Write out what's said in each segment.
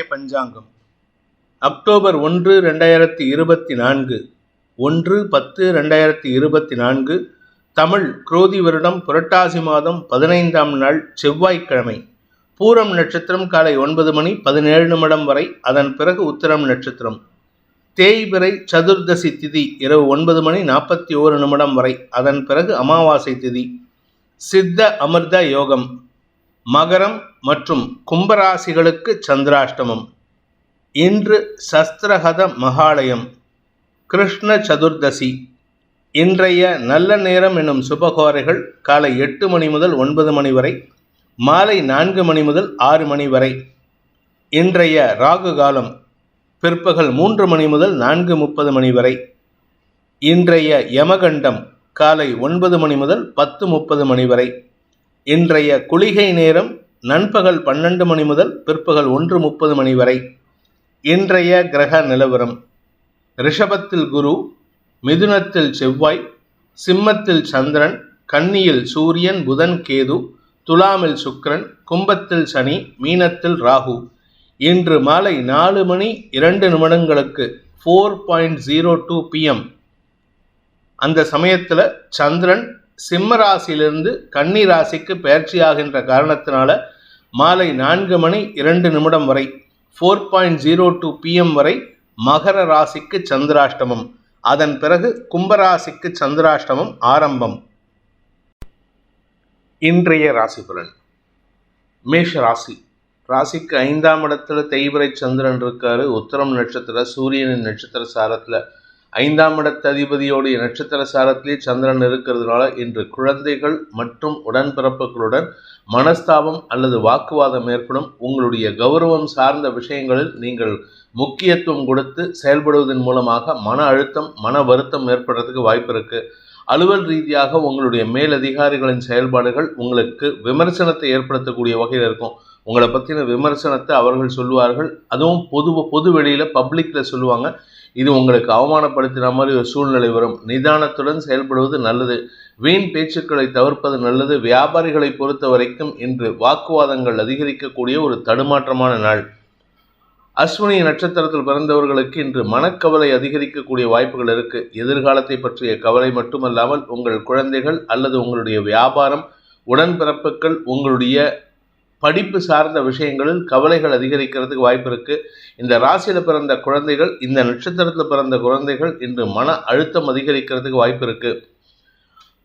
இன்றைய பஞ்சாங்கம். அக்டோபர் ஒன்று ரெண்டாயிரத்தி இருபத்தி நான்கு. ஒன்று பத்து ரெண்டாயிரத்தி இருபத்தி நான்கு. தமிழ் குரோதி வருடம் புரட்டாசி மாதம் பதினைந்தாம் நாள் செவ்வாய்க்கிழமை. பூரம் நட்சத்திரம் காலை ஒன்பது மணி பதினேழு நிமிடம் வரை அதன் பிறகு உத்திரம் நட்சத்திரம். தேய்பிறை சதுர்தசி திதி இரவு ஒன்பது மணி நாற்பத்தி ஓரு நிமிடம் வரை அதன் பிறகு அமாவாசை திதி. சித்த அமிர்த யோகம். மகரம் மற்றும் கும்பராசிகளுக்கு சந்திராஷ்டமம். இன்று சஸ்திரகத மகாலயம் கிருஷ்ண சதுர்தசி. இன்றைய நல்ல நேரம் என்னும் சுபகோரைகள் காலை எட்டு மணி முதல் ஒன்பது மணி வரை மாலை நான்கு மணி முதல் ஆறு மணி வரை. இன்றைய ராகு காலம் பிற்பகல் மூன்று மணி முதல் நான்கு முப்பது மணி வரை. இன்றைய யமகண்டம் காலை ஒன்பது மணி முதல் பத்து முப்பது மணி வரை. இன்றைய குளிகை நேரம் நண்பகல் பன்னெண்டு மணி முதல் பிற்பகல் ஒன்று முப்பது மணி வரை. இன்றைய கிரக நிலவரம். ரிஷபத்தில் குரு மிதுனத்தில் செவ்வாய் சிம்மத்தில் சந்திரன் கன்னியில் சூரியன் புதன் கேது துலாமில் சுக்ரன் கும்பத்தில் சனி மீனத்தில் ராகு. இன்று மாலை நாலு மணி இரண்டு நிமிடங்களுக்கு four point zero two PM அந்த சமயத்தில் சந்திரன் சிம்ம ராசியிலிருந்து கன்னி ராசிக்கு பயிற்சியாகின்ற காரணத்தினால மாலை நான்கு மணி இரண்டு நிமிடம் வரை four point zero two PM வரை மகர ராசிக்கு சந்திராஷ்டமம். அதன் பிறகு கும்பராசிக்கு சந்திராஷ்டமம் ஆரம்பம். இன்றைய ராசி பலன். மேஷ ராசி. ராசிக்கு ஐந்தாம் இடத்துல தேய்பிரை சந்திரன் இருக்காரு. உத்தரம் நட்சத்திர சூரியனின் நட்சத்திர சாரத்தில் ஐந்தாம் இடத்து அதிபதியோடைய நட்சத்திர சாரத்திலே சந்திரன் இருக்கிறதுனால இன்று குழந்தைகள் மற்றும் உடன்பிறப்புகளுடன் மனஸ்தாபம் அல்லது வாக்குவாதம் ஏற்படும். உங்களுடைய கௌரவம் சார்ந்த விஷயங்களில் நீங்கள் முக்கியத்துவம் கொடுத்து செயல்படுவதன் மூலமாக மன அழுத்தம் மன வருத்தம் ஏற்படுறதுக்கு வாய்ப்பு இருக்குது அலுவல் ரீதியாக உங்களுடைய மேலதிகாரிகளின் செயல்பாடுகள் உங்களுக்கு விமர்சனத்தை ஏற்படுத்தக்கூடிய வகையில் இருக்கும். உங்களை பற்றின விமர்சனத்தை அவர்கள் சொல்லுவார்கள். அதுவும் பொது பொது வெளியில் பப்ளிக்கில் சொல்லுவாங்க. இது உங்களுக்கு அவமானப்படுத்தின மாதிரி ஒரு சூழ்நிலை வரும். நிதானத்துடன் செயல்படுவது நல்லது. வீண் பேச்சுக்களை தவிர்ப்பது நல்லது. வியாபாரிகளை பொறுத்த வரைக்கும் இன்று வாக்குவாதங்கள் அதிகரிக்கக்கூடிய ஒரு தடுமாற்றமான நாள். அஸ்வினி நட்சத்திரத்தில் பிறந்தவர்களுக்கு இன்று மனக்கவலை அதிகரிக்கக்கூடிய வாய்ப்புகள் இருக்கு. எதிர்காலத்தை பற்றிய கவலை மட்டுமல்லாமல் உங்கள் குழந்தைகள் அல்லது உங்களுடைய வியாபாரம் உடன்பிறப்புகள் உங்களுடைய படிப்பு சார்ந்த விஷயங்களில் கவலைகள் அதிகரிக்கிறதுக்கு வாய்ப்பு இருக்கு. இந்த ராசியில் பிறந்த குழந்தைகள் இந்த நட்சத்திரத்தில் பிறந்த குழந்தைகள் இன்று மன அழுத்தம் அதிகரிக்கிறதுக்கு வாய்ப்பு இருக்கு.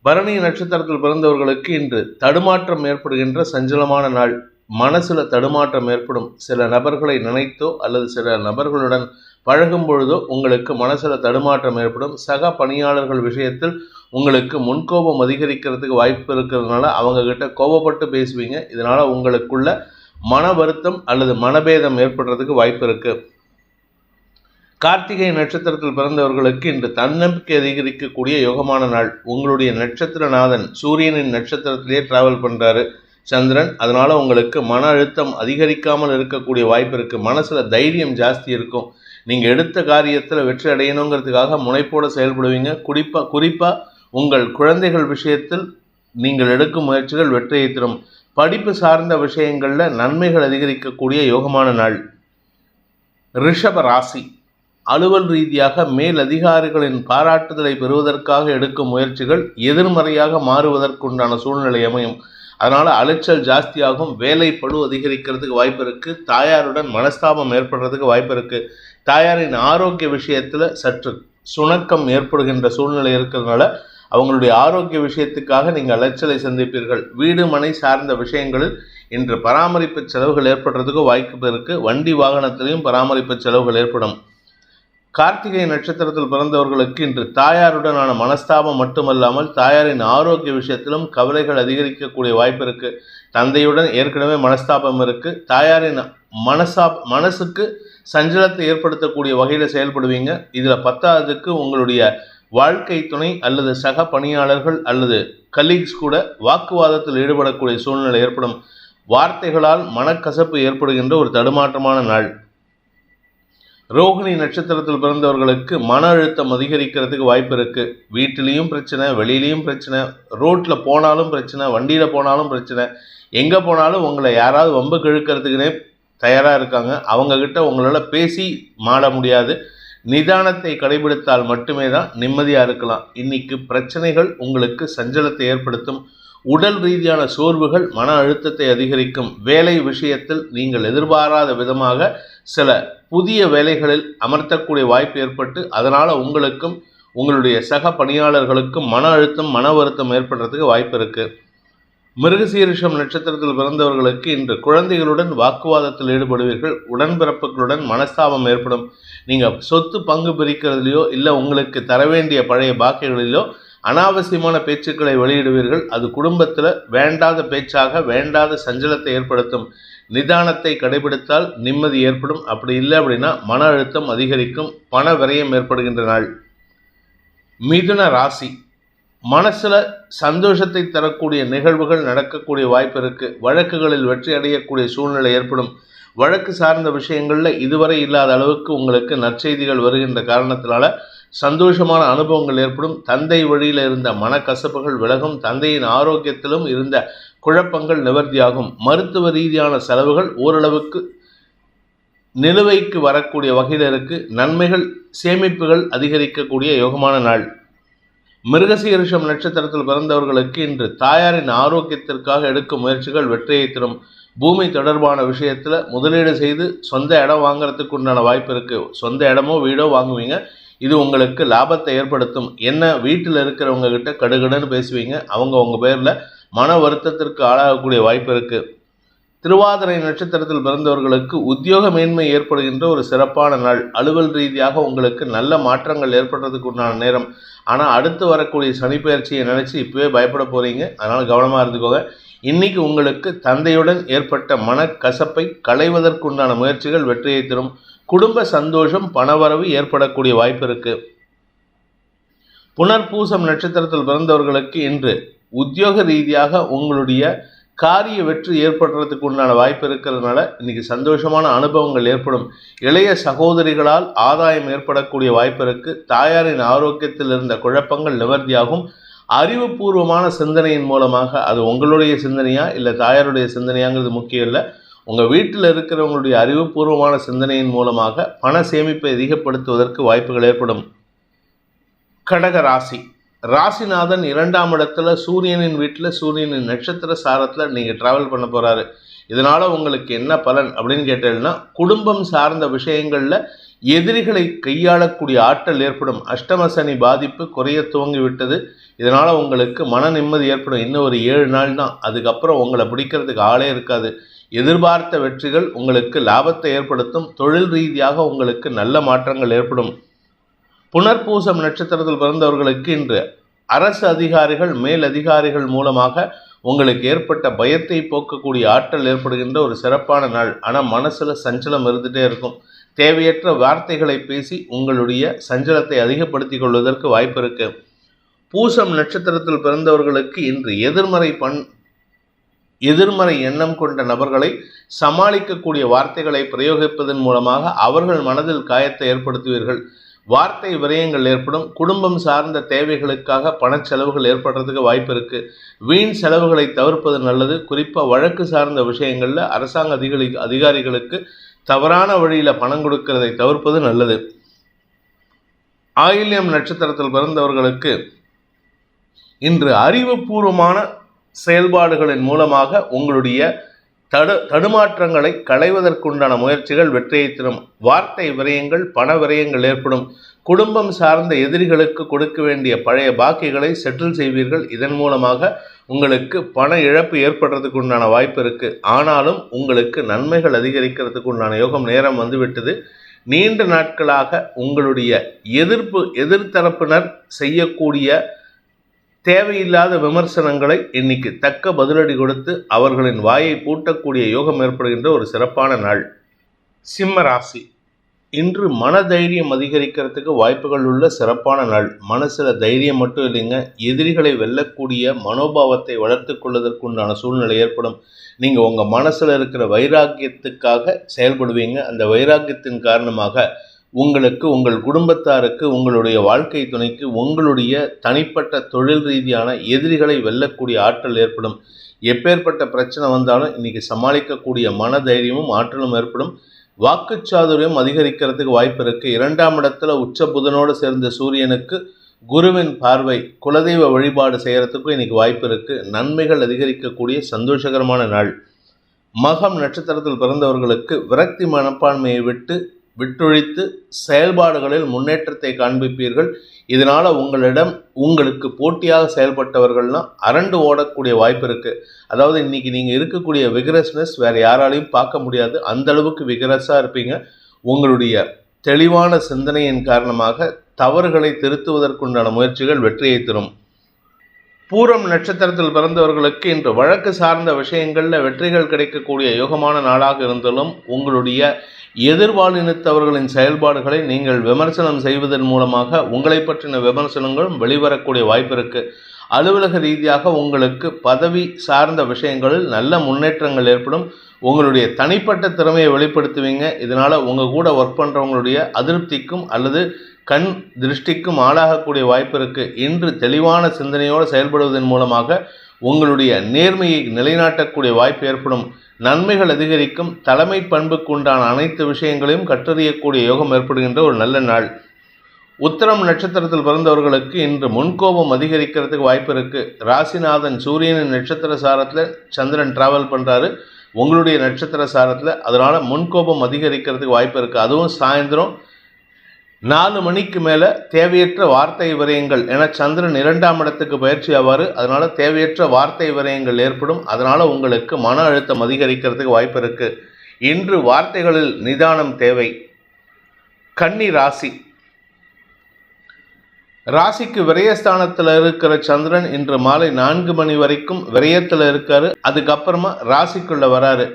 பரணி நட்சத்திரத்தில் பிறந்தவர்களுக்கு இன்று தடுமாற்றம் ஏற்படுகின்ற சஞ்சலமான நாள். மனசில் தடுமாற்றம் ஏற்படும். சில நபர்களை நினைத்தோ அல்லது சில நபர்களுடன் பழகும் பொழுதோ உங்களுக்கு மனசில் தடுமாற்றம் ஏற்படும். சக பணியாளர்கள் விஷயத்தில் உங்களுக்கு முன்கோபம் அதிகரிக்கிறதுக்கு வாய்ப்பு இருக்கிறதுனால அவங்க கிட்ட கோபப்பட்டு பேசுவீங்க. இதனால் உங்களுக்குள்ள மன வருத்தம் அல்லது மனபேதம் ஏற்படுறதுக்கு வாய்ப்பு இருக்குது கார்த்திகை நட்சத்திரத்தில் பிறந்தவர்களுக்கு இன்று தன்னம்பிக்கை அதிகரிக்கக்கூடிய யோகமான நாள். உங்களுடைய நட்சத்திரநாதன் சூரியனின் நட்சத்திரத்திலேயே டிராவல் பண்ணுறாரு சந்திரன் அதனால் உங்களுக்கு மன அழுத்தம் அதிகரிக்காமல் இருக்கக்கூடிய வாய்ப்பு இருக்குது மனசில் தைரியம் ஜாஸ்தி இருக்கும். நீங்கள் எடுத்த காரியத்தில் வெற்றி அடையணுங்கிறதுக்காக முனைப்போடு செயல்படுவீங்க. குறிப்பாக குறிப்பாக உங்கள் குழந்தைகள் விஷயத்தில் நீங்கள் எடுக்கும் முயற்சிகள் வெற்றியை தரும். படிப்பு சார்ந்த விஷயங்களில் நன்மைகள் அதிகரிக்கக்கூடிய யோகமான நாள். ரிஷப ராசி. அலுவல் ரீதியாக மேல் அதிகாரிகளின் பாராட்டுதலை பெறுவதற்காக எடுக்கும் முயற்சிகள் எதிர்மறையாக மாறுவதற்குண்டான சூழ்நிலை அமையும். அதனால் அலைச்சல் ஜாஸ்தியாகும். வேலை பழு அதிகரிக்கிறதுக்கு வாய்ப்பு இருக்குது தாயாருடன் மனஸ்தாபம் ஏற்படுறதுக்கு வாய்ப்பு இருக்குது தாயாரின் ஆரோக்கிய விஷயத்தில் சற்று சுணக்கம் ஏற்படுகின்ற சூழ்நிலை இருக்கிறதுனால அவங்களுடைய ஆரோக்கிய விஷயத்துக்காக நீங்கள் அலைச்சலை சந்திப்பீர்கள். வீடு மனை சார்ந்த விஷயங்களில் இன்று பராமரிப்பு செலவுகள் ஏற்படுறதுக்கு வாய்ப்பு இருக்குது வண்டி வாகனத்திலையும் பராமரிப்பு செலவுகள் ஏற்படும். கார்த்திகை நட்சத்திரத்தில் பிறந்தவர்களுக்கு இன்று தாயாருடனான மனஸ்தாபம் மட்டுமல்லாமல் தாயாரின் ஆரோக்கிய விஷயத்திலும் கவலைகள் அதிகரிக்கக்கூடிய வாய்ப்பு இருக்கு. தந்தையுடன் ஏற்கனவே மனஸ்தாபம் இருக்கு. தாயாரின் மனசா மனசுக்கு சஞ்சலத்தை ஏற்படுத்தக்கூடிய வகையில் செயல்படுவீங்க. இதில் பத்தாவதுக்கு உங்களுடைய வாழ்க்கை துணை அல்லது சக பணியாளர்கள் அல்லது கலீக்ஸ் கூட வாக்குவாதத்தில் ஈடுபடக்கூடிய சூழ்நிலை ஏற்படும். வார்த்தைகளால் மனக்கசப்பு ஏற்படுகின்ற ஒரு தடுமாற்றமான நாள். ரோகிணி நட்சத்திரத்தில் பிறந்தவர்களுக்கு மன அழுத்தம் அதிகரிக்கிறதுக்கு வாய்ப்பு இருக்குது வீட்டிலையும் பிரச்சனை வெளியிலையும் பிரச்சனை ரோட்டில் போனாலும் பிரச்சனை வண்டியில் போனாலும் பிரச்சனை எங்கே போனாலும் உங்களை யாராவது வம்பு கிழக்கிறதுக்குனே தயாராக இருக்காங்க. அவங்கக்கிட்ட உங்களால் பேசி மாட முடியாது. நிதானத்தை கடைபிடித்தால் மட்டுமே தான் நிம்மதியாக இருக்கலாம். இன்னைக்கு பிரச்சனைகள் உங்களுக்கு சஞ்சலத்தை ஏற்படுத்தும். உடல் ரீதியான சோர்வுகள் மன அழுத்தத்தை அதிகரிக்கும். வேலை விஷயத்தில் நீங்கள் எதிர்பாராத விதமாக சில புதிய வேலைகளில் அமர்த்தக்கூடிய வாய்ப்பு ஏற்பட்டு அதனால் உங்களுக்கும் உங்களுடைய சக பணியாளர்களுக்கும் மன அழுத்தம் மன வருத்தம் ஏற்படுறதுக்கு வாய்ப்பு இருக்குது மிருகசீரிஷம் நட்சத்திரத்தில் பிறந்தவர்களுக்கு இன்று குழந்தைகளுடன் வாக்குவாதத்தில் ஈடுபடுவீர்கள் உடன்பிறப்புகளுடன் மனஸ்தாபம் ஏற்படும். நீங்கள் சொத்து பங்கு பிரிக்கிறதுலையோ இல்லை உங்களுக்கு தர வேண்டிய பழைய பாக்கிகளிலோ அனாவசியமான பேச்சுக்களை வெளியிடுவீர்கள். அது குடும்பத்தில் வேண்டாத பேச்சாக வேண்டாத சஞ்சலத்தை ஏற்படுத்தும். நிதானத்தை கடைபிடித்தால் நிம்மதி ஏற்படும். அப்படி இல்லை அப்படின்னா மன அழுத்தம் அதிகரிக்கும் பண விரயம் ஏற்படுகின்ற நாள். மிதுன ராசி. மனசில் சந்தோஷத்தை தரக்கூடிய நிகழ்வுகள் நடக்கக்கூடிய வாய்ப்பு இருக்குது வழக்குகளில் வெற்றி அடையக்கூடிய சூழ்நிலை ஏற்படும். வழக்கு சார்ந்த விஷயங்களில் இதுவரை இல்லாத அளவுக்கு உங்களுக்கு நற்செய்திகள் வருகின்ற காரணத்தினால சந்தோஷமான அனுபவங்கள் ஏற்படும். தந்தை வழியில் இருந்த மனக்கசப்புகள் விலகும். தந்தையின் ஆரோக்கியத்திலும் இருந்த குழப்பங்கள் நிவர்த்தியாகும். மருத்துவ ரீதியான செலவுகள் ஓரளவுக்கு நிலுவைக்கு வரக்கூடிய வகையில் இருக்கு. நன்மைகள் சேமிப்புகள் அதிகரிக்கக்கூடிய யோகமான நாள். மிருகசீரிஷம் நட்சத்திரத்தில் பிறந்தவர்களுக்கு இன்று தாயாரின் ஆரோக்கியத்திற்காக எடுக்கும் முயற்சிகள் வெற்றியை தரும். பூமி தொடர்பான விஷயத்தில் முதலீடு செய்து சொந்த இடம் வாங்குறதுக்கு உண்டான வாய்ப்பு இருக்குது சொந்த இடமோ வீடோ வாங்குவீங்க. இது உங்களுக்கு லாபத்தை ஏற்படுத்தும். என்ன வீட்டில் இருக்கிறவங்க கிட்ட கடுகடுன்னு பேசுவீங்க. அவங்க உங்கள் பேரில் மன வருத்தத்திற்கு ஆளாகக்கூடிய வாய்ப்பு இருக்குது திருவாதிரை நட்சத்திரத்தில் பிறந்தவர்களுக்கு உத்தியோக மேன்மை ஏற்படுகின்ற ஒரு சிறப்பான நாள். அலுவல் ரீதியாக உங்களுக்கு நல்ல மாற்றங்கள் ஏற்படுறதுக்கு உண்டான நேரம். ஆனால் அடுத்து வரக்கூடிய சனிப்பெயர்ச்சியை நினச்சி இப்போவே பயப்பட போகிறீங்க அதனால் கவனமாக இருந்துக்கோங்க. இன்னைக்கு உங்களுக்கு தந்தையுடன் ஏற்பட்ட மனக்கசப்பை களைவதற்குண்டான முயற்சிகள் வெற்றியை தரும். குடும்ப சந்தோஷம் பணவரவு ஏற்படக்கூடிய வாய்ப்பு இருக்குது புனர்பூசம் நட்சத்திரத்தில் பிறந்தவர்களுக்கு இன்று உத்தியோக ரீதியாக உங்களுடைய காரிய வெற்றி ஏற்படுறதுக்கு உண்டான வாய்ப்பு இருக்கிறதுனால இன்னைக்கு சந்தோஷமான அனுபவங்கள் ஏற்படும். இளைய சகோதரிகளால் ஆதாயம் ஏற்படக்கூடிய வாய்ப்பு இருக்கு. தாயாரின் ஆரோக்கியத்தில் இருந்த குழப்பங்கள் நிவர்த்தியாகும். அறிவுபூர்வமான சிந்தனையின் மூலமாக அது உங்களுடைய சிந்தனையா இல்லை தாயாருடைய சிந்தனையாங்கிறது முக்கியம் இல்லை. உங்கள் வீட்டில் இருக்கிறவங்களுடைய அறிவுபூர்வமான சிந்தனையின் மூலமாக பண சேமிப்பை அதிகப்படுத்துவதற்கு வாய்ப்புகள் ஏற்படும். கடக ராசி. ராசிநாதன் இரண்டாம் இடத்துல சூரியனின் வீட்டில் சூரியனின் நட்சத்திர சாரத்தில் நீங்கள் ட்ராவல் பண்ண போகிறாரு இதனால் உங்களுக்கு என்ன பலன் அப்படின்னு கேட்டீங்கன்னா குடும்பம் சார்ந்த விஷயங்களில் எதிரிகளை கையாளக்கூடிய ஆற்றல் ஏற்படும். அஷ்டம சனி பாதிப்பு குறைய துவங்கி விட்டது. இதனால் உங்களுக்கு மன நிம்மதி ஏற்படும். இன்னும் ஒரு ஏழு நாள் தான். அதுக்கப்புறம் உங்களை பிடிக்கிறதுக்கு ஆளே இருக்காது. எதிர்பார்த்த வெற்றிகள் உங்களுக்கு லாபத்தை ஏற்படுத்தும். தொழில் ரீதியாக உங்களுக்கு நல்ல மாற்றங்கள் ஏற்படும். புனர்பூசம் நட்சத்திரத்தில் பிறந்தவர்களுக்கு இன்று அரசு அதிகாரிகள் மேல் அதிகாரிகள் மூலமாக உங்களுக்கு ஏற்பட்ட பயத்தை போக்கக்கூடிய ஆற்றல் ஏற்படுகின்ற ஒரு சிறப்பான நாள். ஆனால் மனசில் சஞ்சலம் இருந்துகிட்டே இருக்கும். தேவையற்ற வார்த்தைகளை பேசி உங்களுடைய சஞ்சலத்தை அதிகப்படுத்திக் கொள்வதற்கு வாய்ப்பு இருக்கு. பூசம் நட்சத்திரத்தில் பிறந்தவர்களுக்கு இன்று எதிர்மறை பண் எதிர்மறை எண்ணம் கொண்ட நபர்களை சமாளிக்கக்கூடிய வார்த்தைகளை பிரயோகிப்பதன் மூலமாக அவர்கள் மனதில் காயத்தை ஏற்படுத்துவீர்கள். வார்த்தை விரயங்கள் ஏற்படும். குடும்பம் சார்ந்த தேவைகளுக்காக பணச்செலவுகள் ஏற்படுறதுக்கு வாய்ப்பு இருக்கு. வீண் செலவுகளை தவிர்ப்பது நல்லது. குறிப்பாக வழக்கு சார்ந்த விஷயங்களில் அரசாங்க அதிகளி அதிகாரிகளுக்கு தவறான வழியில் பணம் கொடுக்கிறதை தவிர்ப்பது நல்லது. ஆயில்யம் நட்சத்திரத்தில் பிறந்தவர்களுக்கு இன்று அறிவுபூர்வமான செயல்பாடுகளின் மூலமாக உங்களுடைய தடு தடுமாற்றங்களை களைவதற்குண்டான முயற்சிகள் வெற்றியை தரும். வார்த்தை விரயங்கள் பண விரயங்கள் ஏற்படும். குடும்பம் சார்ந்த எதிரிகளுக்கு கொடுக்க வேண்டிய பழைய பாக்கிகளை செட்டில் செய்வீர்கள். இதன் மூலமாக உங்களுக்கு பண இழப்பு ஏற்படுறதுக்கு உண்டான வாய்ப்பு இருக்கு. ஆனாலும் உங்களுக்கு நன்மைகள் அதிகரிக்கிறதுக்கு உண்டான யோகம் நேரம் வந்துவிட்டது. நீண்ட நாட்களாக உங்களுடைய எதிர்ப்பு எதிர்த்தரப்பினர் செய்யக்கூடிய தேவையில்லாத விமர்சனங்களை இன்னைக்கு தக்க பதிலடி கொடுத்து அவர்களின் வாயை பூட்டக்கூடிய யோகம் ஏற்படுகின்ற ஒரு சிறப்பான நாள். சிம்ம ராசி. இன்று மன தைரியம் அதிகரிக்கிறதுக்கு வாய்ப்புகள் உள்ள சிறப்பான நாள். மனசில் தைரியம் மட்டும் இல்லைங்க எதிரிகளை வெல்லக்கூடிய மனோபாவத்தை வளர்த்து கொள்வதற்குண்டான சூழ்நிலை ஏற்படும். நீங்கள் உங்கள் மனசில் இருக்கிற வைராக்கியத்துக்காக செயல்படுவீங்க. அந்த வைராக்கியத்தின் காரணமாக உங்களுக்கு உங்கள் குடும்பத்தாருக்கு உங்களுடைய வாழ்க்கை துணைக்கு உங்களுடைய தனிப்பட்ட தொழில் ரீதியான எதிரிகளை வெல்லக்கூடிய ஆற்றல் ஏற்படும். எப்பேற்பட்ட பிரச்சனை வந்தாலும் இன்றைக்கி சமாளிக்கக்கூடிய மன தைரியமும் ஆற்றலும் ஏற்படும். வாக்குச்சாதுரியம் அதிகரிக்கிறதுக்கு வாய்ப்பு இருக்குது இரண்டாம் இடத்துல உச்ச புதனோடு சேர்ந்த சூரியனுக்கு குருவின் பார்வை குலதெய்வ வழிபாடு செய்கிறதுக்கும் இன்னைக்கு வாய்ப்பு இருக்குது நன்மைகள் அதிகரிக்கக்கூடிய சந்தோஷகரமான நாள். மகம் நட்சத்திரத்தில் பிறந்தவர்களுக்கு விரக்தி மனப்பான்மையை விட்டு விட்டொழித்து செயல்பாடுகளில் முன்னேற்றத்தை காண்பிப்பீர்கள். இதனால் உங்களிடம் உங்களுக்கு போட்டியாக செயல்பட்டவர்கள்லாம் அரண்டு ஓடக்கூடிய வாய்ப்பு இருக்குது அதாவது இன்றைக்கி நீங்கள் இருக்கக்கூடிய விகரஸ்னஸ் வேறு யாராலையும் பார்க்க முடியாது. அந்த அளவுக்கு விகரஸாக இருப்பீங்க. உங்களுடைய தெளிவான சிந்தனையின் காரணமாக தவறுகளை திருத்துவதற்குண்டான முயற்சிகள் வெற்றியை தரும். பூரம் நட்சத்திரத்தில் பிறந்தவர்களுக்கு இன்று வழக்கு சார்ந்த விஷயங்களில் வெற்றிகள் கிடைக்கக்கூடிய யோகமான நாளாக இருந்தாலும் உங்களுடைய எதிர்பாலினத்தவர்களின் செயல்பாடுகளை நீங்கள் விமர்சனம் செய்வதன் மூலமாக உங்களை பற்றின விமர்சனங்களும் வெளிவரக்கூடிய வாய்ப்பு இருக்குது அலுவலக ரீதியாக உங்களுக்கு பதவி சார்ந்த விஷயங்களில் நல்ல முன்னேற்றங்கள் ஏற்படும். உங்களுடைய தனிப்பட்ட திறமையை வெளிப்படுத்துவீங்க. இதனால் உங்கள் கூட ஒர்க் பண்ணுறவங்களுடைய அதிருப்திக்கும் அல்லது கண் திருஷ்டிக்கும் ஆளாகக்கூடிய வாய்ப்பு இருக்குது இன்று தெளிவான சிந்தனையோடு செயல்படுவதன் மூலமாக உங்களுடைய நேர்மையை நிலைநாட்டக்கூடிய வாய்ப்பு ஏற்படும். நன்மைகள் அதிகரிக்கும். தலைமை பண்புக்கு உண்டான அனைத்து விஷயங்களையும் கற்றறியக்கூடிய யோகம் ஏற்படுகின்ற ஒரு நல்ல நாள். உத்தரம் நட்சத்திரத்தில் பிறந்தவர்களுக்கு இன்று முன்கோபம் அதிகரிக்கிறதுக்கு வாய்ப்பு இருக்குது ராசிநாதன் சூரியனின் நட்சத்திர சாரத்தில் சந்திரன் டிராவல் பண்ணுறாரு உங்களுடைய நட்சத்திர சாரத்தில் அதனால் முன்கோபம் அதிகரிக்கிறதுக்கு வாய்ப்பு இருக்குது அதுவும் சாயந்தரம் நாலு மணிக்கு மேலே தேவையற்ற வார்த்தை விரயங்கள். என சந்திரன் இரண்டாம் இடத்துக்கு பயிற்சி ஆவார். அதனால் தேவையற்ற வார்த்தை விரயங்கள் ஏற்படும். அதனால் உங்களுக்கு மன அழுத்தம் அதிகரிக்கிறதுக்கு வாய்ப்பு இருக்குது இன்று வார்த்தைகளில் நிதானம் தேவை. கன்னி ராசி. ராசிக்கு விரயஸ்தானத்தில் இருக்கிற சந்திரன் இன்று மாலை நான்கு மணி வரைக்கும் விரயத்தில் இருக்காரு. அதுக்கப்புறமா ராசிக்குள்ள வராரு.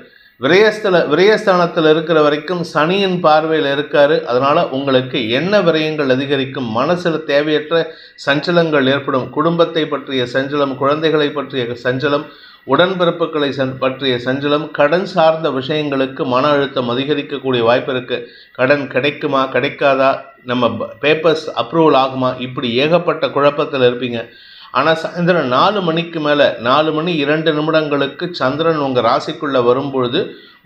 விரயஸ்தல விரயஸ்தானத்தில் இருக்கிற வரைக்கும் சனியின் பார்வையில் இருக்காரு. அதனால உங்களுக்கு என்ன விரயங்கள் அதிகரிக்கும்? மனசில் தேவையற்ற சஞ்சலங்கள் ஏற்படும். குடும்பத்தை பற்றிய சஞ்சலம் குழந்தைகளை பற்றிய சஞ்சலம் உடன்பிறப்புகளை சன் பற்றிய சஞ்சலம் கடன் சார்ந்த விஷயங்களுக்கு மன அழுத்தம் அதிகரிக்கக்கூடிய வாய்ப்பு இருக்குது கடன் கிடைக்குமா கிடைக்காதா? நம்ம பேப்பர்ஸ் அப்ரூவல் ஆகுமா? இப்படி ஏகப்பட்ட குழப்பத்தில் இருப்பீங்க. ஆனால் சாயந்தரம் நாலு மணிக்கு மேலே நாலு மணி இரண்டு நிமிடங்களுக்கு சந்திரன் உங்கள் ராசிக்குள்ளே வரும்பொழுது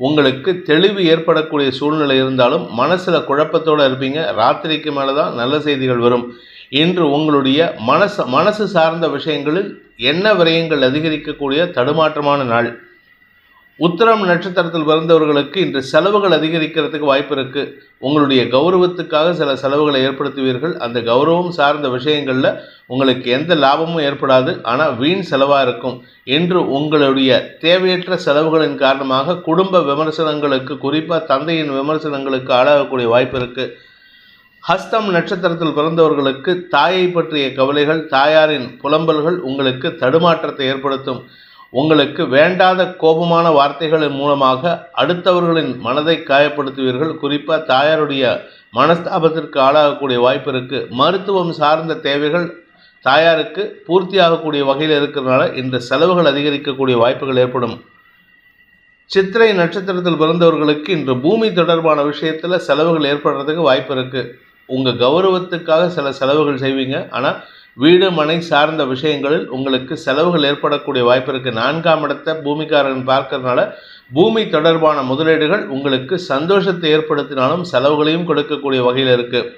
உங்களுக்கு தெளிவு ஏற்படக்கூடிய சூழ்நிலை இருந்தாலும் மனசில் குழப்பத்தோடு இருப்பீங்க. ராத்திரிக்கு மேலே தான் நல்ல செய்திகள் வரும் இன்று உங்களுடைய மனசு மனசு சார்ந்த விஷயங்களில் என்ன விரயங்கள் அதிகரிக்கக்கூடிய தடுமாற்றமான நாள். உத்தரம் நட்சத்திரத்தில் பிறந்தவர்களுக்கு இன்று செலவுகள் அதிகரிக்கிறதுக்கு வாய்ப்பு இருக்குது உங்களுடைய கௌரவத்துக்காக சில செலவுகளை ஏற்படுத்துவீர்கள். அந்த கௌரவம் சார்ந்த விஷயங்களில் உங்களுக்கு எந்த லாபமும் ஏற்படாது. ஆனால் வீண் செலவாக இருக்கும். என்று உங்களுடைய தேவையற்ற செலவுகளின் காரணமாக குடும்ப விமர்சனங்களுக்கு குறிப்பாக தந்தையின் விமர்சனங்களுக்கு ஆளாகக்கூடிய வாய்ப்பு இருக்குது ஹஸ்தம் நட்சத்திரத்தில் பிறந்தவர்களுக்கு தாயை பற்றிய கவலைகள் தாயாரின் புலம்பல்கள் உங்களுக்கு தடுமாற்றத்தை ஏற்படுத்தும். உங்களுக்கு வேண்டாத கோபமான வார்த்தைகளின் மூலமாக அடுத்தவர்களின் மனதை காயப்படுத்துவீர்கள். குறிப்பாக தாயாருடைய மனஸ்தாபத்திற்கு ஆளாகக்கூடிய வாய்ப்பு இருக்குது மருத்துவம் சார்ந்த தேவைகள் தாயாருக்கு பூர்த்தியாகக்கூடிய வகையில் இருக்கிறதுனால இந்த செலவுகள் அதிகரிக்கக்கூடிய வாய்ப்புகள் ஏற்படும். சித்திரை நட்சத்திரத்தில் பிறந்தவர்களுக்கு இன்று பூமி தொடர்பான விஷயத்தில் செலவுகள் ஏற்படுறதுக்கு வாய்ப்பு இருக்குது உங்கள் கௌரவத்துக்காக சில செலவுகள் செய்வீங்க. ஆனால் வீடு மனை சார்ந்த விஷயங்களில் உங்களுக்கு செலவுகள் ஏற்படக்கூடிய வாய்ப்பு இருக்குது நான்காம் இடத்தை பூமிக்காரன் பார்க்கறதுனால பூமி தொடர்பான முதலீடுகள் உங்களுக்கு சந்தோஷத்தை ஏற்படுத்தினாலும் செலவுகளையும் கொடுக்கக்கூடிய வகையில் இருக்குது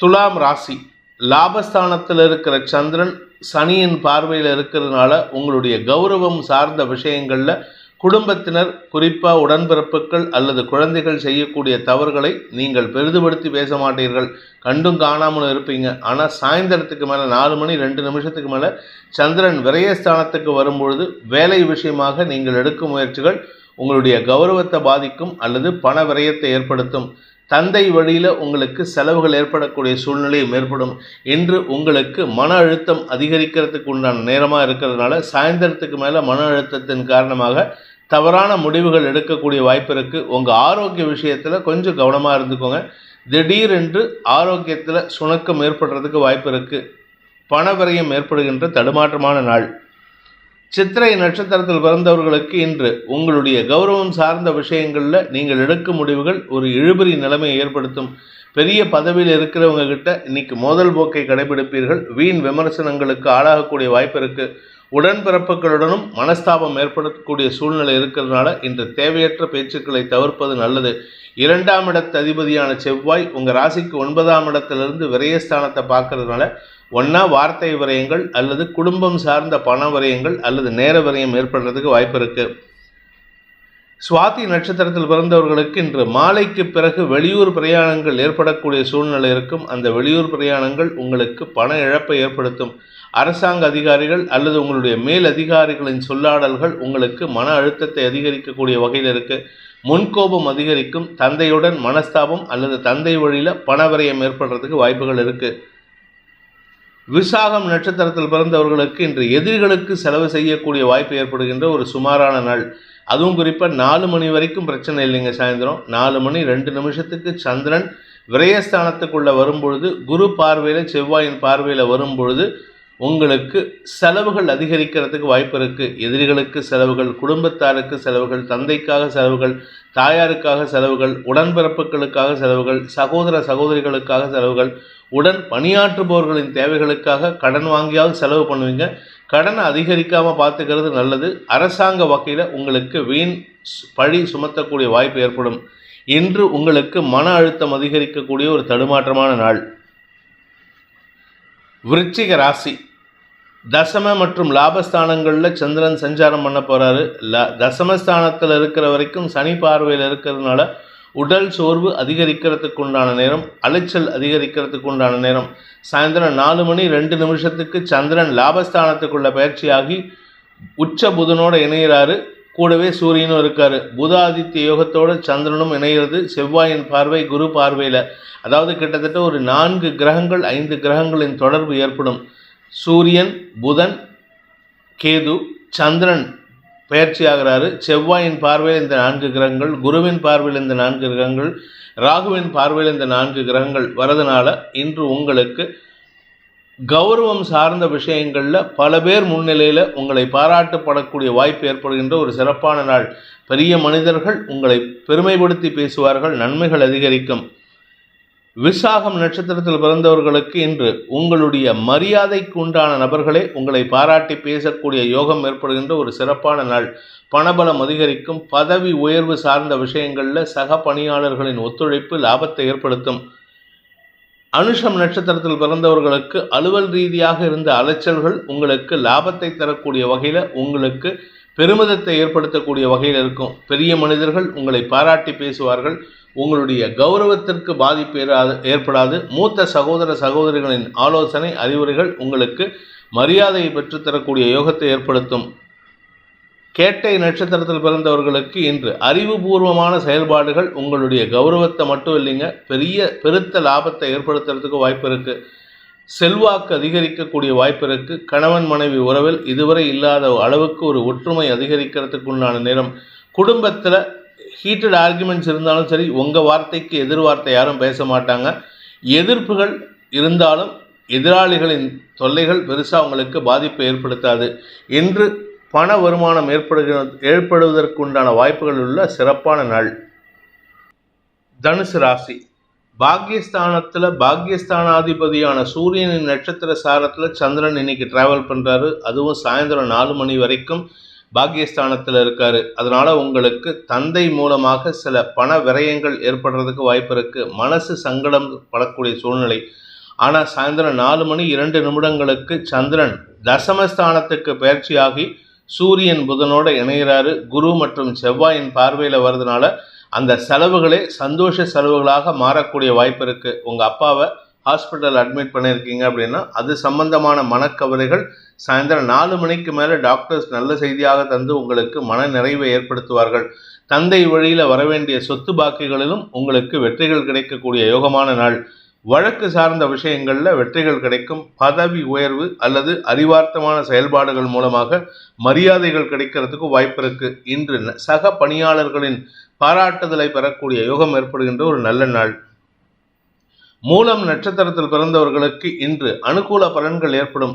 துலாம் ராசி. லாபஸ்தானத்தில் இருக்கிற சந்திரன் சனியின் பார்வையில் இருக்கிறதுனால உங்களுடைய கௌரவம் சார்ந்த விஷயங்களில் குடும்பத்தினர் குறிப்பாக உடன்பிறப்புகள் அல்லது குழந்தைகள் செய்யக்கூடிய தவறுகளை நீங்கள் பெரிதுபடுத்தி பேச மாட்டீர்கள். கண்டும் காணாமல் இருப்பீங்க. ஆனால் சாயந்தரத்துக்கு மேலே நாலு மணி ரெண்டு நிமிஷத்துக்கு மேலே சந்திரன் விரயஸ்தானத்துக்கு வரும்பொழுது வேலை விஷயமாக நீங்கள் எடுக்கும் முயற்சிகள் உங்களுடைய கௌரவத்தை பாதிக்கும் அல்லது பண விரயத்தை ஏற்படுத்தும். தந்தை வழியில் உங்களுக்கு செலவுகள் ஏற்படக்கூடிய சூழ்நிலையும் ஏற்படும். இன்று உங்களுக்கு மன அழுத்தம் அதிகரிக்கிறதுக்கு உண்டான நேரமாக இருக்கிறதுனால சாயந்தரத்துக்கு மேலே மன அழுத்தத்தின் காரணமாக தவறான முடிவுகள் எடுக்கக்கூடிய வாய்ப்பு இருக்குது உங்கள் ஆரோக்கிய விஷயத்தில் கொஞ்சம் கவனமாக இருந்துக்கோங்க. திடீரென்று ஆரோக்கியத்தில் சுணக்கம் ஏற்படுறதுக்கு வாய்ப்பு இருக்குது பணவரையும் ஏற்படுகின்ற தடுமாற்றமான நாள். சித்திரை நட்சத்திரத்தில் பிறந்தவர்களுக்கு இன்று உங்களுடைய கௌரவம் சார்ந்த விஷயங்களில் நீங்கள் எடுக்கும் முடிவுகள் ஒரு இழுபறி நிலைமையை ஏற்படுத்தும். பெரிய பதவியில் இருக்கிறவங்க கிட்ட இன்னைக்கு மோதல் போக்கை கடைபிடிப்பீர்கள். வீண் விமர்சனங்களுக்கு ஆளாகக்கூடிய வாய்ப்பு இருக்குது உடன்பிறப்புகளுடனும் மனஸ்தாபம் ஏற்படக்கூடிய சூழ்நிலை இருக்கிறதுனால இன்று தேவையற்ற பேச்சுக்களை தவிர்ப்பது நல்லது. இரண்டாம் இடத்து அதிபதியான செவ்வாய் உங்கள் ராசிக்கு ஒன்பதாம் இடத்திலிருந்து விரயஸ்தானத்தை பார்க்கறதுனால ஒன்றா வார்த்தை விரயங்கள் அல்லது குடும்பம் சார்ந்த பண விரயங்கள் அல்லது நேர விரயம் ஏற்படுறதுக்கு வாய்ப்பு இருக்குது சுவாதி நட்சத்திரத்தில் பிறந்தவர்களுக்கு இன்று மாலைக்கு பிறகு வெளியூர் பிரயாணங்கள் ஏற்படக்கூடிய சூழ்நிலை இருக்கும். அந்த வெளியூர் பிரயாணங்கள் உங்களுக்கு பண இழப்பை ஏற்படுத்தும். அரசாங்க அதிகாரிகள் அல்லது உங்களுடைய மேல் அதிகாரிகளின் சொல்லாடல்கள் உங்களுக்கு மன அழுத்தத்தை அதிகரிக்கக்கூடிய வகையில் இருக்கு. முன்கோபம் அதிகரிக்கும் தந்தையுடன் மனஸ்தாபம் அல்லது தந்தை வழியில் பணவிரயம் ஏற்படுறதுக்கு வாய்ப்புகள் இருக்குது விசாகம் நட்சத்திரத்தில் பிறந்தவர்களுக்கு இன்று எதிரிகளுக்கு செலவு செய்யக்கூடிய வாய்ப்பு ஏற்படுகின்ற ஒரு சுமாரான நாள். அதுவும் குறிப்பாக நாலு மணி வரைக்கும் பிரச்சனை இல்லைங்க சாயந்தரம். நாலு மணி ரெண்டு நிமிஷத்துக்கு சந்திரன் விரயஸ்தானத்துக்குள்ளே வரும்பொழுது குரு பார்வையில் செவ்வாயின் பார்வையில் வரும்பொழுது உங்களுக்கு செலவுகள் அதிகரிக்கிறதுக்கு வாய்ப்பு இருக்குது எதிரிகளுக்கு செலவுகள் குடும்பத்தாருக்கு செலவுகள் தந்தைக்காக செலவுகள் தாயாருக்காக செலவுகள் உடன்பிறப்புகளுக்காக செலவுகள் சகோதர சகோதரிகளுக்காக செலவுகள் உடன் பணியாற்றுபவர்களின் தேவைகளுக்காக கடன் வாங்கியாவது செலவு பண்ணுவீங்க. கடனை அதிகரிக்காமல் பார்த்துக்கிறது நல்லது. அரசாங்க வகையில் உங்களுக்கு வீண் பழி சுமத்தக்கூடிய வாய்ப்பு ஏற்படும். இன்று உங்களுக்கு மன அழுத்தம் அதிகரிக்கக்கூடிய ஒரு தடுமாற்றமான நாள். விருச்சிக ராசி. தசம மற்றும் லாபஸ்தானங்களில் சந்திரன் சஞ்சாரம் பண்ண போகிறாரு ல தசமஸ்தானத்தில் இருக்கிற வரைக்கும் சனி பார்வையில் இருக்கிறதுனால உடல் சோர்வு அதிகரிக்கிறதுக்கு உண்டான நேரம் அலைச்சல் அதிகரிக்கிறதுக்கு உண்டான நேரம். சாயந்தரம் நாலு மணி ரெண்டு நிமிஷத்துக்கு சந்திரன் லாபஸ்தானத்துக்குள்ள பயிற்சியாகி உச்ச புதனோடு இணைகிறாரு கூடவே சூரியனும் இருக்காரு. புதாதித்ய யோகத்தோடு சந்திரனும் இணைகிறது செவ்வாயின் பார்வை குரு பார்வையில். அதாவது கிட்டத்தட்ட ஒரு நான்கு கிரகங்கள் ஐந்து கிரகங்களின் தொடர்பு ஏற்படும். சூரியன் புதன் கேது சந்திரன் பயிற்சி ஆகிறாரு செவ்வாயின் பார்வையில் இந்த நான்கு கிரகங்கள் குருவின் பார்வையில் இந்த நான்கு கிரகங்கள் ராகுவின் பார்வையில் இந்த நான்கு கிரகங்கள் வரதுனால இன்று உங்களுக்கு கௌரவம் சார்ந்த விஷயங்களில் பல பேர் முன்னிலையில் உங்களை பாராட்டப்படக்கூடிய வாய்ப்பு ஏற்படுகின்ற ஒரு சிறப்பான நாள். பெரிய மனிதர்கள் உங்களை பெருமைப்படுத்தி பேசுவார்கள் நன்மைகள் அதிகரிக்கும். விசாகம் நட்சத்திரத்தில் பிறந்தவர்களுக்கு இன்று உங்களுடைய மரியாதைக்கு உண்டான நபர்களே உங்களை பாராட்டி பேசக்கூடிய யோகம் ஏற்படுகின்ற ஒரு சிறப்பான நாள். பணபலம் அதிகரிக்கும் பதவி உயர்வு சார்ந்த விஷயங்களில் சக பணியாளர்களின் ஒத்துழைப்பு லாபத்தை ஏற்படுத்தும். அனுஷம் நட்சத்திரத்தில் பிறந்தவர்களுக்கு அலுவல் ரீதியாக இருந்த அலைச்சல்கள் உங்களுக்கு லாபத்தை தரக்கூடிய வகையில் உங்களுக்கு பெருமிதத்தை ஏற்படுத்தக்கூடிய வகையில் இருக்கும். பெரிய மனிதர்கள் உங்களை பாராட்டி பேசுவார்கள். உங்களுடைய கௌரவத்திற்கு பாதிப்பு ஏறாது ஏற்படாது. மூத்த சகோதர சகோதரிகளின் ஆலோசனை அறிவுரைகள் உங்களுக்கு மரியாதையை பெற்றுத்தரக்கூடிய யோகத்தை ஏற்படுத்தும். கேட்டை நட்சத்திரத்தில் பிறந்தவர்களுக்கு இன்று அறிவுபூர்வமான செயல்பாடுகள் உங்களுடைய கௌரவத்தை மட்டும் இல்லைங்க பெரிய பெருத்த லாபத்தை ஏற்படுத்துறதுக்கு வாய்ப்பு இருக்குது செல்வாக்கு அதிகரிக்கக்கூடிய வாய்ப்பு இருக்குது கணவன் மனைவி உறவில் இதுவரை இல்லாத அளவுக்கு ஒரு ஒற்றுமை அதிகரிக்கிறதுக்கு உண்டான நேரம். குடும்பத்தில் ஹீட்டட் ஆர்குமெண்ட்ஸ் இருந்தாலும் சரி உங்கள் வார்த்தைக்கு எதிர் வார்த்தை யாரும் பேச மாட்டாங்க. எதிர்ப்புகள் இருந்தாலும் எதிராளிகளின் தொல்லைகள் பெருசாக உங்களுக்கு பாதிப்பை ஏற்படுத்தாது. என்று பண வருமானம் ஏற்படுகிற ஏற்படுவதற்குண்டான வாய்ப்புகள் உள்ள சிறப்பான நாள். தனுசு ராசி. பாக்யஸ்தானத்தில் பாக்யஸ்தானாதிபதியான சூரியனின் நட்சத்திர சாரத்தில் சந்திரன் இன்னைக்கு டிராவல் பண்ணுறாரு அதுவும் சாயந்தரம் நாலு மணி வரைக்கும் பாக்கியஸ்தானத்தில் இருக்கார். அதனால் உங்களுக்கு தந்தை மூலமாக சில பண விரயங்கள் ஏற்படுறதுக்கு வாய்ப்பு இருக்குது மனசு சங்கடம் படக்கூடிய சூழ்நிலை. ஆனால் சாயந்தரம் நாலு மணி இரண்டு நிமிடங்களுக்கு சந்திரன் தசமஸ்தானத்துக்கு பயிற்சியாகி சூரியன் புதனோடு இணைகிறாரு குரு மற்றும் செவ்வாயின் பார்வையில் வர்றதுனால அந்த செலவுகளே சந்தோஷ செலவுகளாக மாறக்கூடிய வாய்ப்பு இருக்குது உங்கள் அப்பாவை ஹாஸ்பிட்டல் அட்மிட் பண்ணியிருக்கீங்க அப்படின்னா அது சம்பந்தமான மனக்கவலைகள் சாயந்தரம் நாலு மணிக்கு மேலே டாக்டர்ஸ் நல்ல செய்தியாக தந்து உங்களுக்கு மன நிறைவை ஏற்படுத்துவார்கள். தந்தை வழியில் வரவேண்டிய சொத்து பாக்கிகளிலும் உங்களுக்கு வெற்றிகள் கிடைக்கக்கூடிய யோகமான நாள். வழக்கு சார்ந்த விஷயங்களில் வெற்றிகள் கிடைக்கும். பதவி உயர்வு அல்லது அறிவார்த்தமான செயல்பாடுகள் மூலமாக மரியாதைகள் கிடைக்கிறதுக்கு வாய்ப்பு இருக்குது இன்று சக பணியாளர்களின் பாராட்டுதலை பெறக்கூடிய யோகம் ஏற்படுகின்ற ஒரு நல்ல நாள். மூலம் நட்சத்திரத்தில் பிறந்தவர்களுக்கு இன்று அனுகூல பலன்கள் ஏற்படும்.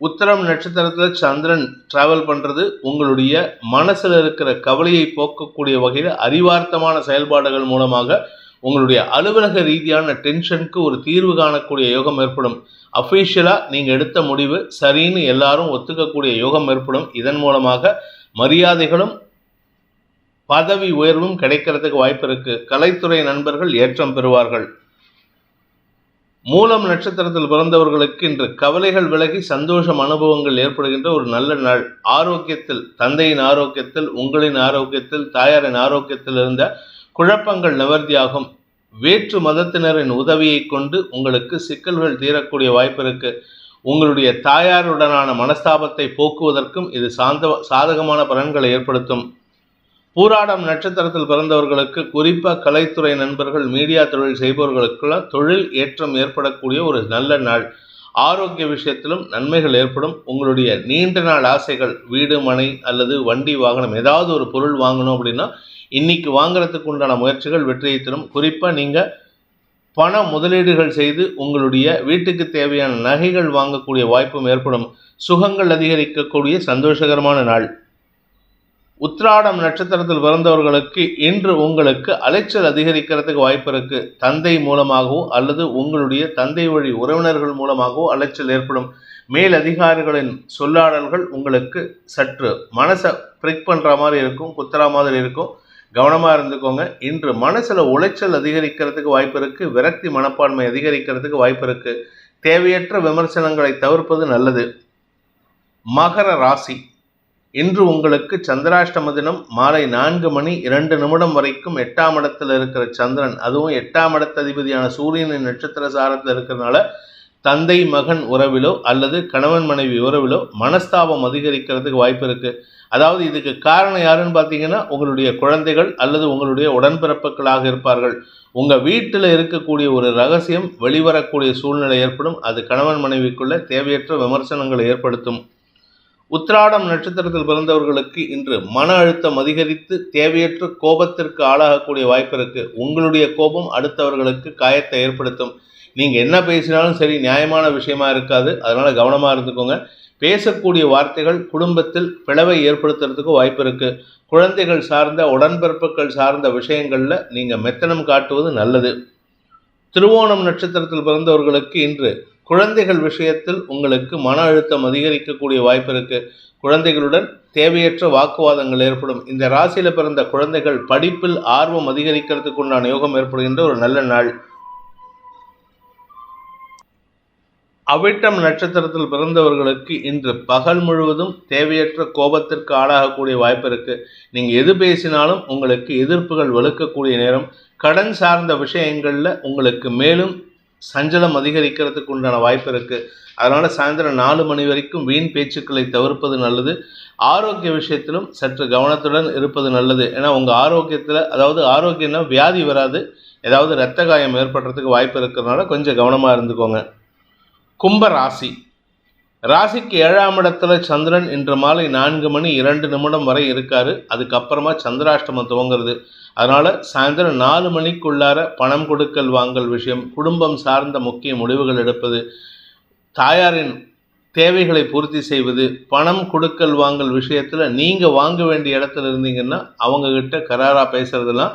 உத்தரம் நட்சத்திரத்தில் சந்திரன் டிராவல் பண்ணுறது உங்களுடைய மனசில் இருக்கிற கவலையை போக்கக்கூடிய வகையில் அறிவார்த்தமான செயல்பாடுகள் மூலமாக உங்களுடைய அலுவலக ரீதியான டென்ஷனுக்கு ஒரு தீர்வு காணக்கூடிய யோகம் ஏற்படும். அஃபீஷியலாக நீங்கள் எடுத்த முடிவு சரின்னு எல்லாரும் ஒத்துக்கக்கூடிய யோகம் ஏற்படும். இதன் மூலமாக மரியாதைகளும் பதவி உயர்வும் கிடைக்கிறதுக்கு வாய்ப்பு இருக்குது கலைத்துறை நண்பர்கள் ஏற்றம் பெறுவார்கள். மூலம் நட்சத்திரத்தில் பிறந்தவர்களுக்கு இன்று கவலைகள் விலகி சந்தோஷம் அனுபவங்கள் ஏற்படுகின்ற ஒரு நல்ல நாள். ஆரோக்கியத்தில் தந்தையின் ஆரோக்கியத்தில் உங்களின் ஆரோக்கியத்தில் தாயாரின் ஆரோக்கியத்தில் இருந்த குழப்பங்கள் நிவர்த்தியாகும். வேற்று மதத்தினரின் உதவியை கொண்டு உங்களுக்கு சிக்கல்கள் தீரக்கூடிய வாய்ப்பு இருக்கு. உங்களுடைய தாயாருடனான மனஸ்தாபத்தை போக்குவதற்கும் இது சாந்த சாதகமான பலன்களை ஏற்படுத்தும். பூராடம் நட்சத்திரத்தில் பிறந்தவர்களுக்கு குறிப்பாக கலைத்துறை நண்பர்கள் மீடியா தொழில் செய்பவர்களுக்கெல்லாம் தொழில் ஏற்றம் ஏற்படக்கூடிய ஒரு நல்ல நாள். ஆரோக்கிய விஷயத்திலும் நன்மைகள் ஏற்படும். உங்களுடைய நீண்ட நாள் ஆசைகள் வீடு மனை அல்லது வண்டி வாகனம் ஏதாவது ஒரு பொருள் வாங்கணும் அப்படின்னா இன்னைக்கு வாங்குறதுக்கு உண்டான முயற்சிகள் வெற்றியை தரும். குறிப்பாக நீங்கள் பண முதலீடுகள் செய்து உங்களுடைய வீட்டுக்கு தேவையான நகைகள் வாங்கக்கூடிய வாய்ப்பும் ஏற்படும். சுகங்கள் அதிகரிக்கக்கூடிய சந்தோஷகரமான நாள். உத்ராடம் நட்சத்திரத்தில் பிறந்தவர்களுக்கு இன்று உங்களுக்கு அலைச்சல் அதிகரிக்கிறதுக்கு வாய்ப்பு இருக்கு. தந்தை மூலமாகவோ அல்லது உங்களுடைய தந்தை வழி உறவினர்கள் மூலமாகவோ அலைச்சல் ஏற்படும். மேல் அதிகாரிகளின் சொல்லாடல்கள் உங்களுக்கு சற்று மனசை ப்ரிக் பண்ணுற மாதிரி இருக்கும் குத்துற மாதிரி இருக்கும். கவனமாக இருந்துக்கோங்க. இன்று மனசில் உளைச்சல் அதிகரிக்கிறதுக்கு வாய்ப்பு இருக்குது விரக்தி மனப்பான்மை அதிகரிக்கிறதுக்கு வாய்ப்பு இருக்குது தேவையற்ற விமர்சனங்களை தவிர்ப்பது நல்லது. மகர ராசி. இன்று உங்களுக்கு சந்திராஷ்டம தினம் மாலை நான்கு மணி இரண்டு நிமிடம் வரைக்கும் எட்டாம் இடத்துல இருக்கிற சந்திரன் அதுவும் எட்டாம் இடத்ததிபதியான சூரியனின் நட்சத்திர சாரத்தில் இருக்கிறதுனால தந்தை மகன் உறவிலோ அல்லது கணவன் மனைவி உறவிலோ மனஸ்தாபம் அதிகரிக்கிறதுக்கு வாய்ப்பு இருக்கு. அதாவது இதுக்கு காரணம் யாருன்னு பார்த்தீங்கன்னா உங்களுடைய குழந்தைகள் அல்லது உங்களுடைய உடன்பிறப்புகளாக இருப்பார்கள். உங்கள் வீட்டில் இருக்கக்கூடிய ஒரு ரகசியம் வெளிவரக்கூடிய சூழ்நிலை ஏற்படும். அது கணவன் மனைவிக்குள்ள தேவையற்ற விமர்சனங்களை ஏற்படுத்தும். உத்ராடம் நட்சத்திரத்தில் பிறந்தவர்களுக்கு இன்று மன அழுத்தம் அதிகரித்து தேவையற்ற கோபத்திற்கு ஆளாகக்கூடிய வாய்ப்பு இருக்கு. உங்களுடைய கோபம் அடுத்தவர்களுக்கு காயத்தை ஏற்படுத்தும். நீங்கள் என்ன பேசினாலும் சரி நியாயமான விஷயமா இருக்காது. அதனால கவனமாக இருந்துக்கோங்க. பேசக்கூடிய வார்த்தைகள் குடும்பத்தில் பிளவை ஏற்படுத்துறதுக்கு வாய்ப்பு இருக்கு. குழந்தைகள் சார்ந்த உடன்பிறப்புகள் சார்ந்த விஷயங்களில் நீங்கள் மெத்தனம் காட்டுவது நல்லது. திருவோணம் நட்சத்திரத்தில் பிறந்தவர்களுக்கு இன்று குழந்தைகள் விஷயத்தில் உங்களுக்கு மன அழுத்தம் அதிகரிக்கக்கூடிய வாய்ப்பு இருக்கு. குழந்தைகளுடன் தேவையற்ற வாக்குவாதங்கள் ஏற்படும். இந்த ராசியில் பிறந்த குழந்தைகள் படிப்பில் ஆர்வம் அதிகரிக்கிறதுக்கு உண்டான யோகம் ஏற்படுகின்ற ஒரு நல்ல நாள். அவிட்டம் நட்சத்திரத்தில் பிறந்தவர்களுக்கு இன்று பகல் முழுவதும் தேவையற்ற கோபத்திற்கு ஆளாகக்கூடிய வாய்ப்பு இருக்கு. நீங்க எது பேசினாலும் உங்களுக்கு எதிர்ப்புகள் வலுக்கக்கூடிய நேரம். கடன் சார்ந்த விஷயங்கள்ல உங்களுக்கு மேலும் சஞ்சலம் அதிகரிக்கிறதுக்கு உண்டான வாய்ப்பு இருக்குது அதனால் சாயந்தரம் நாலு மணி வரைக்கும் வீண் பேச்சுக்களை தவிர்ப்பது நல்லது. ஆரோக்கிய விஷயத்திலும் சற்று கவனத்துடன் இருப்பது நல்லது. ஏன்னா உங்கள் ஆரோக்கியத்தில் அதாவது ஆரோக்கியம்னா வியாதி வராது. ஏதாவது இரத்த காயம் ஏற்படுறதுக்கு வாய்ப்பு இருக்கிறதுனால கொஞ்சம் கவனமாக இருந்துக்கோங்க. கும்ப ராசி. ராசிக்கு ஏழாம் இடத்துல சந்திரன் இன்று மாலை நான்கு மணி இரண்டு நிமிடம் வரை இருக்காரு. அதுக்கப்புறமா சந்திராஷ்டமம் துவங்குறது. அதனால் சாயந்தரம் நாலு மணிக்குள்ளார பணம் கொடுக்கல் வாங்கல் விஷயம் குடும்பம் சார்ந்த முக்கிய முடிவுகள் எடுப்பது தாயாரின் தேவைகளை பூர்த்தி செய்வது பணம் கொடுக்கல் வாங்கல் விஷயத்தில் நீங்கள் வாங்க வேண்டிய இடத்துல இருந்தீங்கன்னா அவங்கக்கிட்ட கராராக பேசுகிறதெல்லாம்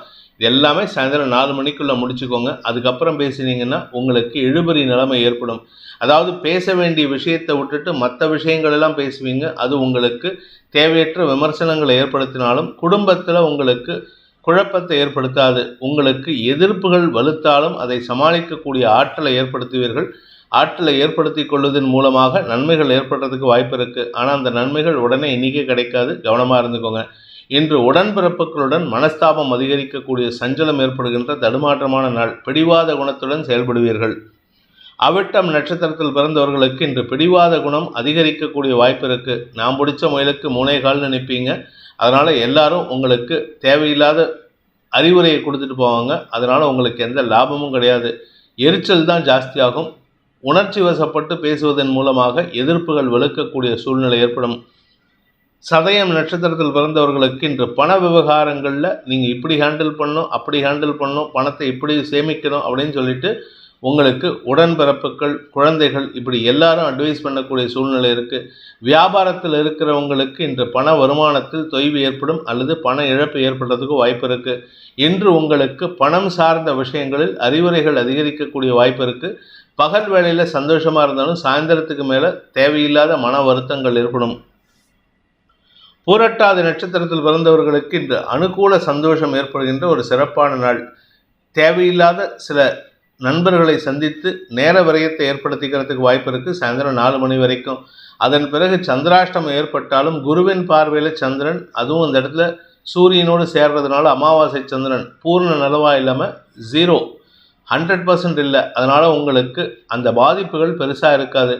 எல்லாமே சாயந்தரம் நாலு மணிக்குள்ளே முடிச்சுக்கோங்க. அதுக்கப்புறம் பேசினீங்கன்னா உங்களுக்கு இழுபறி நிலைமை ஏற்படும். அதாவது பேச வேண்டிய விஷயத்தை விட்டுட்டு மற்ற விஷயங்கள் எல்லாம் பேசுவீங்க. அது உங்களுக்கு தேவையற்ற விமர்சனங்களை ஏற்படுத்தினாலும் குடும்பத்தில் உங்களுக்கு குழப்பத்தை ஏற்படுத்தாது. உங்களுக்கு எதிர்ப்புகள் வலுத்தாலும் அதை சமாளிக்கக்கூடிய ஆற்றலை ஏற்படுத்துவீர்கள். ஆற்றலை ஏற்படுத்தி கொள்வதன் மூலமாக நன்மைகள் ஏற்படுறதுக்கு வாய்ப்பு இருக்கு. ஆனால் அந்த நன்மைகள் உடனே இன்னைக்கே கிடைக்காது. கவனமாக இருந்துக்கோங்க. இன்று உடன்பிறப்புகளுடன் மனஸ்தாபம் அதிகரிக்கக்கூடிய சஞ்சலம் ஏற்படுகின்ற தடுமாற்றமான நாள். பிடிவாத குணத்துடன் செயல்படுவீர்கள். அவிட்டம் நட்சத்திரத்தில் பிறந்தவர்களுக்கு இன்று பிடிவாத குணம் அதிகரிக்கக்கூடிய வாய்ப்பு இருக்குது நான் பிடிச்ச முயலுக்கு மூளை கால்னு நிற்பீங்க அதனால் எல்லாரும் உங்களுக்கு தேவையில்லாத அறிவுரையை கொடுத்துட்டு போவாங்க. அதனால் உங்களுக்கு எந்த லாபமும் கிடையாது. எரிச்சல் தான் ஜாஸ்தியாகும். உணர்ச்சி வசப்பட்டு பேசுவதன் மூலமாக எதிர்ப்புகள் வெளுக்கக்கூடிய சூழ்நிலை ஏற்படும். சதயம் நட்சத்திரத்தில் பிறந்தவர்களுக்கு இன்று பண விவகாரங்களில் நீங்கள் இப்படி ஹேண்டில் பண்ணணும் அப்படி ஹேண்டில் பண்ணணும் பணத்தை இப்படி சேமிக்கணும் அப்படின்னு சொல்லிட்டு உங்களுக்கு உடன்பிறப்புகள் குழந்தைகள் இப்படி எல்லாரும் அட்வைஸ் பண்ணக்கூடிய சூழ்நிலை இருக்குது வியாபாரத்தில் இருக்கிறவங்களுக்கு இன்று பண வருமானத்தில் தொய்வு ஏற்படும் அல்லது பண இழப்பு ஏற்படுறதுக்கு வாய்ப்பு இருக்குது இன்று உங்களுக்கு பணம் சார்ந்த விஷயங்களில் அறிவுரைகள் அதிகரிக்கக்கூடிய வாய்ப்பு இருக்குது பகல் வேளையில் சந்தோஷமாக இருந்தாலும் சாயந்தரத்துக்கு மேலே தேவையில்லாத மன வருத்தங்கள் ஏற்படும். பூரட்டாதி நட்சத்திரத்தில் பிறந்தவர்களுக்கு இன்று அனுகூல சந்தோஷம் ஏற்படுகின்ற ஒரு சிறப்பான நாள். தேவையில்லாத சில நண்பர்களை சந்தித்து நேர விரயத்தை ஏற்படுத்திக்கிறதுக்கு வாய்ப்பு இருக்குது சாயந்தரம் நாலு மணி வரைக்கும். அதன் பிறகு சந்திராஷ்டமம் ஏற்பட்டாலும் குருவின் பார்வையில் சந்திரன் அதுவும் அந்த இடத்துல சூரியனோடு சேர்றதுனால அமாவாசை சந்திரன் பூர்ண நிலவா இல்லாமல் ஜீரோ ஹண்ட்ரட் பர்சன்ட் இல்லை. அதனால் உங்களுக்கு அந்த பாதிப்புகள் பெருசாக இருக்காது.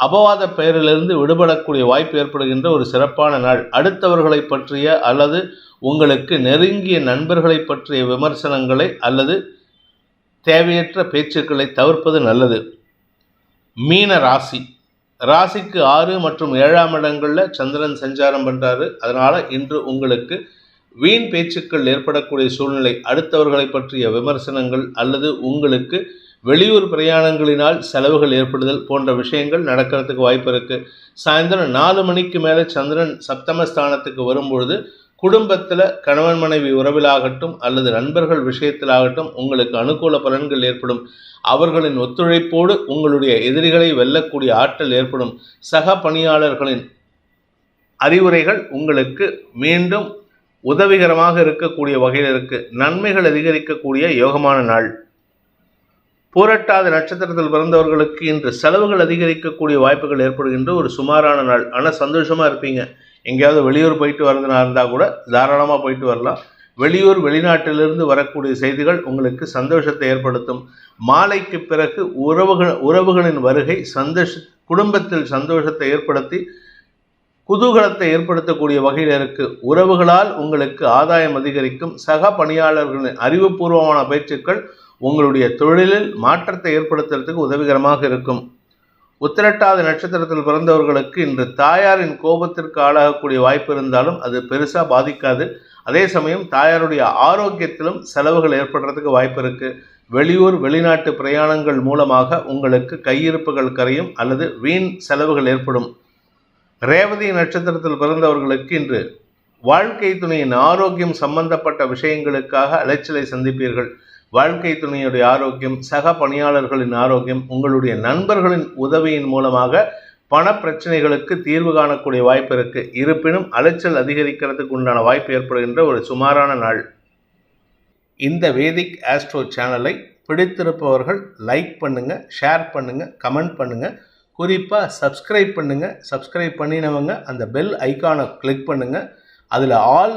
அபவாத பெயரிலிருந்து விடுபடக்கூடிய வாய்ப்பு ஏற்படுகின்ற ஒரு சிறப்பான நாள். அடுத்தவர்களை பற்றிய அல்லது உங்களுக்கு நெருங்கிய நண்பர்களை பற்றிய விமர்சனங்களை அல்லது தேவையற்ற பேச்சுக்களை தவிர்ப்பது நல்லது. மீன ராசி. ராசிக்கு ஆறு மற்றும் ஏழாம் இடங்களில் சந்திரன் சஞ்சாரம் பண்ணுறாரு அதனால் இன்று உங்களுக்கு வீண் பேச்சுக்கள் ஏற்படக்கூடிய சூழ்நிலை அடுத்தவர்களை பற்றிய விமர்சனங்கள் அல்லது உங்களுக்கு வெளியூர் பிரயாணங்களினால் செலவுகள் ஏற்படுதல் போன்ற விஷயங்கள் நடக்கிறதுக்கு வாய்ப்பு இருக்குது சாயந்தரம் நாலு மணிக்கு மேலே சந்திரன் சப்தமஸ்தானத்துக்கு வரும்பொழுது குடும்பத்தில் கணவன் மனைவி உறவிலாகட்டும் அல்லது நண்பர்கள் விஷயத்திலாகட்டும் உங்களுக்கு அனுகூல பலன்கள் ஏற்படும். அவர்களின் ஒத்துழைப்போடு உங்களுடைய எதிரிகளை வெல்லக்கூடிய ஆற்றல் ஏற்படும். சக பணியாளர்களின் அறிவுரைகள் உங்களுக்கு மீண்டும் உதவிகரமாக இருக்கக்கூடிய வகையில் இருக்குது நன்மைகள் அதிகரிக்கக்கூடிய யோகமான நாள். பூரட்டாத நட்சத்திரத்தில் பிறந்தவர்களுக்கு இன்று செலவுகள் அதிகரிக்கக்கூடிய வாய்ப்புகள் ஏற்படுகின்ற ஒரு சுமாரான நாள். ஆனால் சந்தோஷமாக இருப்பீங்க. எங்கேயாவது வெளியூர் போயிட்டு வரதுனா இருந்தால் கூட தாராளமாக போயிட்டு வரலாம். வெளியூர் வெளிநாட்டிலிருந்து வரக்கூடிய செய்திகள் உங்களுக்கு சந்தோஷத்தை ஏற்படுத்தும். மாலைக்கு பிறகு உறவுகள் உறவுகளின் வருகை சந்தோஷ குடும்பத்தில் சந்தோஷத்தை ஏற்படுத்தி குதூகலத்தை ஏற்படுத்தக்கூடிய வகையில் இருக்குது உறவுகளால் உங்களுக்கு ஆதாயம் அதிகரிக்கும். சக பணியாளர்களின் அறிவுபூர்வமான பேச்சுக்கள் உங்களுடைய தொழிலில் மாற்றத்தை ஏற்படுத்துறதுக்கு உதவிகரமாக இருக்கும். உத்திரட்டாத நட்சத்திரத்தில் பிறந்தவர்களுக்கு இன்று தாயாரின் கோபத்திற்கு ஆளாகக்கூடிய வாய்ப்பு இருந்தாலும் அது பெருசாக பாதிக்காது. அதே சமயம் தாயாருடைய ஆரோக்கியத்திலும் செலவுகள் ஏற்படுறதுக்கு வாய்ப்பு இருக்குது வெளியூர் வெளிநாட்டு பிரயாணங்கள் மூலமாக உங்களுக்கு கையிருப்புகள் கரையும் அல்லது வீண் செலவுகள் ஏற்படும். ரேவதி நட்சத்திரத்தில் பிறந்தவர்களுக்கு இன்று வாழ்க்கை துணையின் ஆரோக்கியம் சம்பந்தப்பட்ட விஷயங்களுக்காக அலைச்சலை சந்திப்பீர்கள். வாழ்க்கை துணையுடைய ஆரோக்கியம் சக பணியாளர்களின் ஆரோக்கியம் உங்களுடைய நண்பர்களின் உதவியின் மூலமாக பண பிரச்சனைகளுக்கு தீர்வு காணக்கூடிய வாய்ப்பு இருக்கு. இருப்பினும் அலைச்சல் அதிகரிக்கிறதுக்கு உண்டான வாய்ப்பு ஏற்படுகின்ற ஒரு சுமாரான நாள். இந்த வேதிக் ஆஸ்ட்ரோ சேனலை பிடித்திருப்பவர்கள் லைக் பண்ணுங்க ஷேர் பண்ணுங்க கமெண்ட் பண்ணுங்க. குறிப்பாக சப்ஸ்கிரைப் பண்ணுங்க. சப்ஸ்கிரைப் பண்ணினவங்க அந்த பெல் ஐக்கானை கிளிக் பண்ணுங்க. அதில் ஆல்